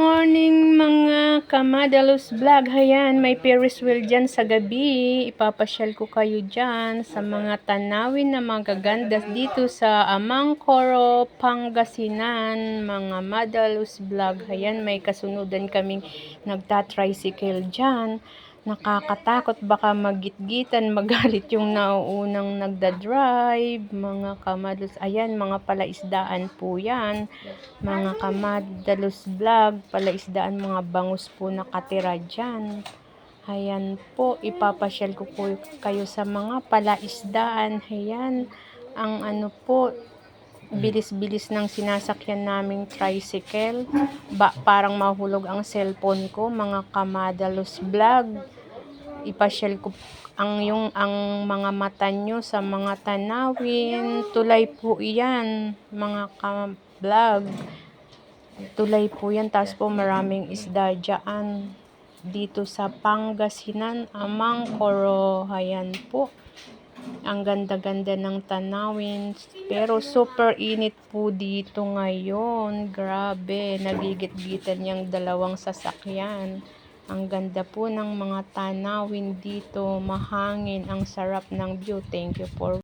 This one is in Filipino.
morning mga kamadalos vlog. Hayan, may Ferris wheel dyan sa gabi. Ipapasyal ko kayo dyan sa mga tanawin na magaganda dito sa Amangkoro, Pangasinan. Mga madalos vlog. Hayan, may kasunudan kaming nagta-tricycle dyan. Nakakatakot baka magitgitan, magalit yung nauunang nagda-drive. Mga kamados, ayan, mga palaisdaan po yan mga kamadalos vlog, palaisdaan mga bangus po nakatira dyan. Ayan po, ipapasyal ko po kayo sa mga palaisdaan. Ayan, ang ano po, bilis-bilis ng sinasakyan naming tricycle. Ba, parang mahulog ang cellphone ko, mga kamadalos vlog. Ipasyal ko ang yung ang mga mata nyo sa mga tanawin. Tulay po iyan, mga ka-vlog. Tulay po yan. Tapos po maraming isda dyan. Dito sa Pangasinan, Amangkoro. Ayan po. Ang ganda-ganda ng tanawin. Pero super init po dito ngayon. Grabe. Nagigit-gitan yung dalawang sasakyan. Ang ganda po ng mga tanawin dito. Mahangin. Ang sarap ng view. Thank you for